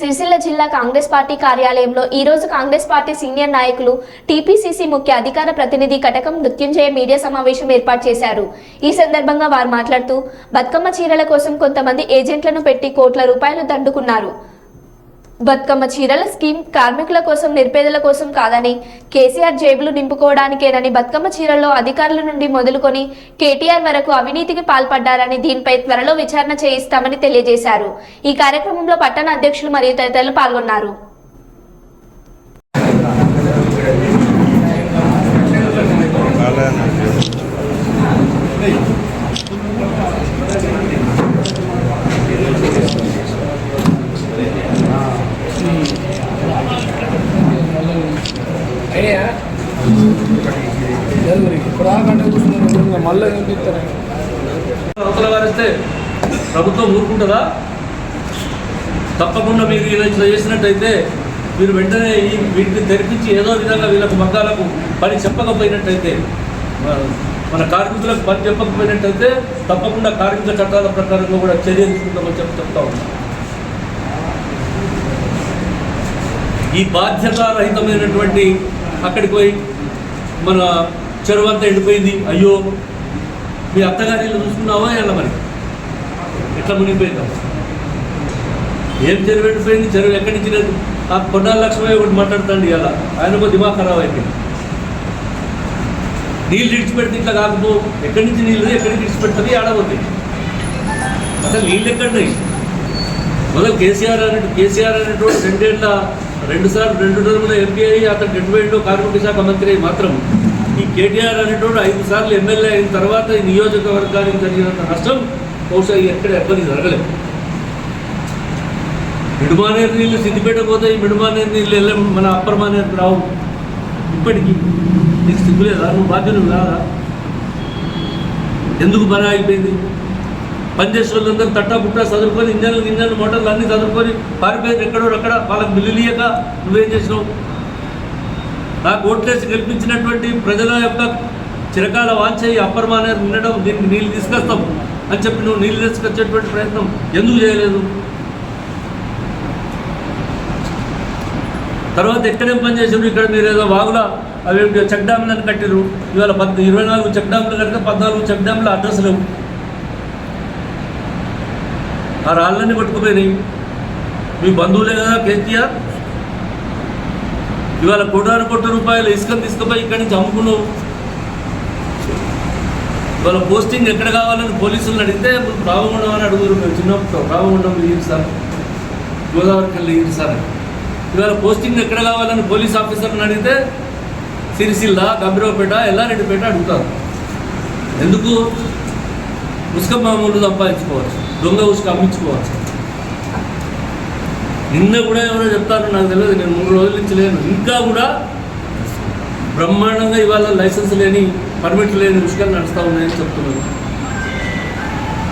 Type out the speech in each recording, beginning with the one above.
సిరిసిల్ల జిల్లా కాంగ్రెస్ పార్టీ కార్యాలయంలో ఈ రోజు కాంగ్రెస్ పార్టీ సీనియర్ నాయకులు టీపీసీసీ ముఖ్య అధికార ప్రతినిధి కటకం మృత్యుంజయ మీడియా సమావేశం ఏర్పాటు చేశారు. ఈ సందర్భంగా వారు మాట్లాడుతూ బతుకమ్మ చీరల కోసం కొంతమంది ఏజెంట్లను పెట్టి కోట్ల రూపాయలు దండుకున్నారు. బతుకమ్మ చీరల స్కీమ్ కార్మికుల కోసం నిరుపేదల కోసం కాదని కేసీఆర్ జేబులు నింపుకోవడానికేనని బతుకమ్మ చీరల్లో అధికారుల నుండి మొదలుకొని కేటీఆర్ వరకు అవినీతికి పాల్పడ్డారని దీనిపై త్వరలో విచారణ చేయిస్తామని తెలియజేశారు. ఈ కార్యక్రమంలో పట్టణ అధ్యక్షులు మరియు తదితరులు పాల్గొన్నారు. మళ్ళీ అవతల వారిస్తే ప్రభుత్వం ఊరుకుంటుందా? తప్పకుండా మీరు ఇలా ఇట్లా చేసినట్టయితే మీరు వెంటనే ఈ వీటిని తెరిపించి ఏదో విధంగా వీళ్ళకు మగ్గాలకు పని చెప్పకపోయినట్టయితే మన- మన కార్మికులకు పని చెప్పకపోయినట్టయితే తప్పకుండా కార్మిక చట్టాల ప్రకారంగా కూడా చర్య తీసుకుంటామని చెప్పి చెప్తా ఉన్నాం. ఈ బాధ్యతారహితమైనటువంటి అక్కడికి పోయి మన చెరువు అంతా ఎండిపోయింది. అయ్యో మీ అత్తగారి ఇల్లు చూసుకున్నావా ఎలా మరి? ఎట్లా మునిగిపోయిందా. ఏం చెరువు ఎండిపోయింది? చెరువు ఎక్కడి నుంచి లేదు. ఆ కొన్నాళ్ళ లక్ష్మయ్య ఒకటి మాట్లాడుతాండి ఇలా ఆయనకు దిమాగ్ ఖరాబ్ అయిపోయింది నీళ్ళు విడిచిపెడితే ఇట్లా కాకపో ఎక్కడి నుంచి నీళ్ళు ఎక్కడి నుంచి ఇడిచిపెడుతుంది ఆడబోతుంది అసలు నీళ్ళు ఎక్కడున్నాయి మొదలు కేసీఆర్ అనేటు కేసీఆర్ అనేటువంటి రెండేళ్ళ రెండు సార్లు రెండు టర్ముల ఎంపీ అయ్యి అతను ఎటువంటి కార్మిక శాఖ మంత్రి మాత్రం ఈ కేటీఆర్ అనేటువంటి ఐదు సార్లు ఎమ్మెల్యే అయిన తర్వాత ఈ నియోజకవర్గానికి జరిగినంత నష్టం బహుశా ఎక్కడ ఎవ్వరికి జరగలేదు. మిడుమానేరు నీళ్ళు సిద్దిపేట పోతే ఈ మిడుమానేరు నీళ్ళు వెళ్ళే మన అప్పర్ మానేరు రావు. ఇప్పటికీ నీకు సిగ్గులేదా నువ్వు బాధ్యులు కాదా? ఎందుకు పని అయిపోయింది? పనిచేసే వాళ్ళందరూ తట్టా పుట్టా చదువుకొని ఇంజన్లు ఇంజన్లు మోటార్లు అన్నీ చదువుకొని పారిపోయారు ఎక్కడో అక్కడ. వాళ్ళకి బిల్లులు నువ్వేం చేసినావు? నాకు ఓట్లేసి గెలిపించినటువంటి ప్రజల యొక్క చిరకాల వాంఛ ఈ అప్పర్ మానేరు నిండడం దీనికి నీళ్ళు తీసుకొస్తాం అని చెప్పి నువ్వు నీళ్ళు తీసుకొచ్చేటువంటి ప్రయత్నం ఎందుకు చేయలేదు? తర్వాత ఎక్కడేం పని చేసారు ఇక్కడ మీరు ఏదో వాగులా అవి చెక్ డ్యామ్లను కట్టారు ఇవాళ పద్ ఇరవై నాలుగు చెక్ డ్యామ్లు కడితే పద్నాలుగు చెక్ డ్యామ్ల అడ్రస్ లేవు. ఆ రాళ్ళన్నీ కొట్టుకుపోయినాయి. మీ బంధువులే కదా కేసీఆర్? ఇవాళ కోటాను కోట్ల రూపాయలు ఇసుకను తీసుకుపోయి ఇక్కడి నుంచి అమ్ముకున్నావు. ఇవాళ పోస్టింగ్ ఎక్కడ కావాలని పోలీసులను అడిగితే రామగుండం అని అడుగురు మేము చిన్నప్పుడు రామగుండం సార్. గోదావరికి వెళ్ళి సార్. ఇవాళ పోస్టింగ్ ఎక్కడ కావాలని పోలీస్ ఆఫీసర్ని అడిగితే సిరిసిల్ల గంభీరావుపేట ఎల్లారెడ్డిపేట అడుగుతారు. ఎందుకు? ఉసుక మామూలు సంపాదించుకోవచ్చు. దొంగ ఉసుక అమ్మించుకోవచ్చు నిన్న కూడా ఎవరో చెప్తారు నాకు తెలియదు నేను మూడు రోజుల నుంచి లేను. ఇంకా కూడా బ్రహ్మాండంగా ఇవాళ లైసెన్స్ లేని పర్మిట్ లేని ఉసుకలు నడుస్తూ ఉన్నాయని చెప్తున్నారు.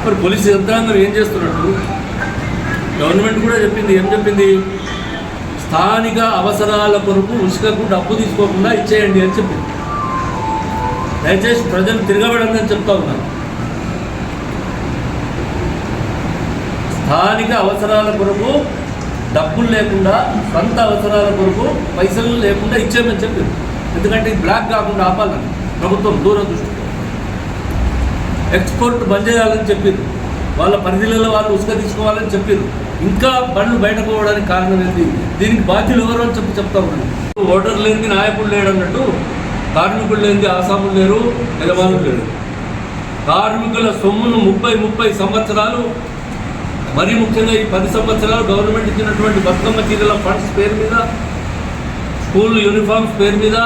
మరి పోలీసు యంత్రాంగం ఏం చేస్తున్నట్టు? గవర్నమెంట్ కూడా చెప్పింది ఏం చెప్పింది? స్థానిక అవసరాల కొరకు ఉసుకకు డబ్బు తీసుకోకుండా ఇచ్చేయండి అని చెప్పింది. దయచేసి ప్రజలు తిరగబడండి అని చెప్తా ఉన్నారు. స్థానిక అవసరాల కొరకు డబ్బులు లేకుండా సొంత అవసరాల కొరకు పైసలు లేకుండా ఇచ్చేమని చెప్పింది. ఎందుకంటే ఇది బ్లాక్ కాకుండా ఆపాలని ప్రభుత్వం దూరదృష్టి ఎక్స్పోర్ట్ బంద్ చేయాలని చెప్పింది. వాళ్ళ పరిధిలలో వాళ్ళు ఉసుక తీసుకోవాలని చెప్పారు ఇంకా బండ్లు బయటకు పోవడానికి కారణం ఏంటి? దీనికి బాధ్యులు ఎవరు అని చెప్పి చెప్తా ఉన్నాను. ఓటర్ లేనిది నాయకుడు లేడు అన్నట్టు కార్మికులు లేనిది ఆసాములు లేరు యజమానులు లేరు. కార్మికుల సొమ్మును ముప్పై ముప్పై సంవత్సరాలు మరీ ముఖ్యంగా ఈ పది సంవత్సరాలు గవర్నమెంట్ ఇచ్చినటువంటి బతుకమ్మ చీరల ఫండ్స్ పేరు మీద స్కూల్ యూనిఫామ్స్ పేరు మీద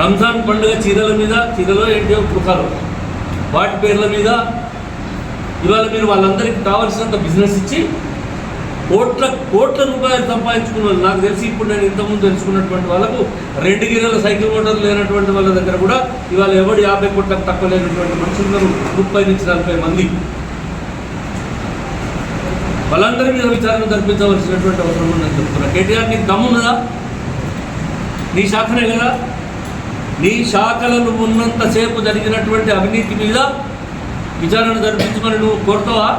రంజాన్ పండుగ చీరల మీద చీరలో ఏంటో పుకాలు వాటి పేర్ల మీద ఇవాళ మీరు వాళ్ళందరికీ కావలసినంత బిజినెస్ ఇచ్చి కోట్ల కోట్ల రూపాయలు సంపాదించుకున్నారు నాకు తెలిసి ఇప్పుడు నేను ఇంతకుముందు తెలుసుకున్నటువంటి వాళ్ళకు రెండు గిన్నెల సైకిల్ మోటార్లు లేనటువంటి వాళ్ళ దగ్గర కూడా ఇవాళ ఎవడు యాభై కోట్లకు తక్కువ లేనటువంటి మనుషులు ముప్పై నుంచి నలభై మంది. వాళ్ళందరి మీద విచారణ జరిపించవలసినటువంటి అవసరం ఉందని చెప్తున్నా. కేటీఆర్ నీకు దమ్మున్నదా నీ శాఖనే కదా? నీ శాఖలను ఉన్నంతసేపు జరిగినటువంటి అవినీతి మీద విచారణ జరిపించమని నువ్వు కోరుతావా?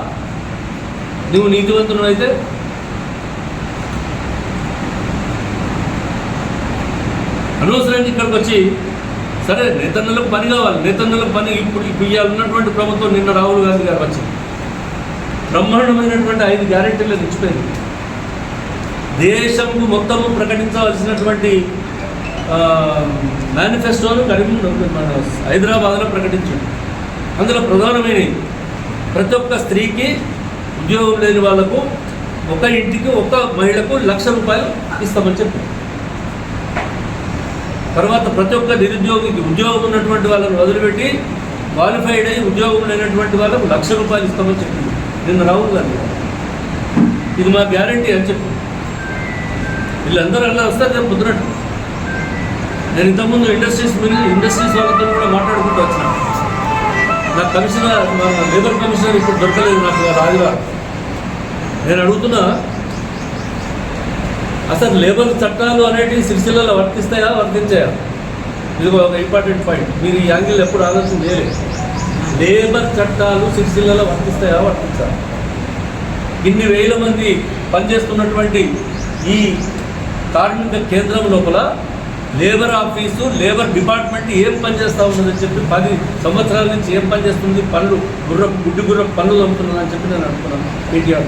నువ్వు నీతివంతుడు అయితే? అనవసరం ఇక్కడికి వచ్చి సరే నేతన్నులకు పని కావాలి. నేతన్నులకు పని ఇప్పుడు ఇప్పుడు ఉన్నటువంటి ప్రభుత్వం నిన్న రాహుల్ గాంధీ గారు వచ్చింది. బ్రహ్మాండమైనటువంటి ఐదు గ్యారెంటీలు ఇచ్చిపోయింది దేశం మొత్తము ప్రకటించవలసినటువంటి మేనిఫెస్టోను కరీం మన హైదరాబాద్లో ప్రకటించండి అందులో ప్రధానమైనవి ప్రతి ఒక్క స్త్రీకి ఉద్యోగం లేని వాళ్ళకు ఒక ఇంటికి ఒక మహిళకు లక్ష రూపాయలు ఇస్తామని చెప్పారు. తర్వాత ప్రతి ఒక్క నిరుద్యోగికి ఉద్యోగం ఉన్నటువంటి వాళ్ళని వదిలిపెట్టి క్వాలిఫైడ్ అయ్యి ఉద్యోగం లేనటువంటి వాళ్ళకు లక్ష రూపాయలు ఇస్తామని చెప్పింది నిన్న రాహుల్ గాంధీ ఇది మా గ్యారంటీ అని చెప్పి. వీళ్ళందరూ అలా వస్తారు రేపు నేను ఇంతకుముందు ఇండస్ట్రీస్ ఇండస్ట్రీస్ వాళ్ళతో కూడా మాట్లాడుకుంటూ వచ్చిన. నాకు కమిషనర్ మా లేబర్ కమిషనర్ ఇప్పుడు దొరకలేదు నాకు ఆదివారం నేను అడుగుతున్నా అసలు లేబర్ చట్టాలు అనేటివి సిరిసిల్లలో వర్తిస్తాయా వర్తించాయా? ఇది ఒక ఇంపార్టెంట్ పాయింట్. మీరు ఈ యాంగిల్ ఎప్పుడు ఆలోచన చేయలేదు. లేబర్ చట్టాలు సిరిసిల్లలో వర్తిస్తాయా వర్తించా ఇన్ని వేల మంది పనిచేస్తున్నటువంటి ఈ కార్మిక కేంద్రం లోపల లేబర్ ఆఫీసు లేబర్ డిపార్ట్మెంట్ ఏం పనిచేస్తూ ఉన్నదని చెప్పి పది సంవత్సరాల నుంచి ఏం పనిచేస్తుంది పనులు గుర్ర గుడ్డి గుర్ర పనులు అమ్ముతున్నదని చెప్పి నేను అనుకున్నాను. కేటీఆర్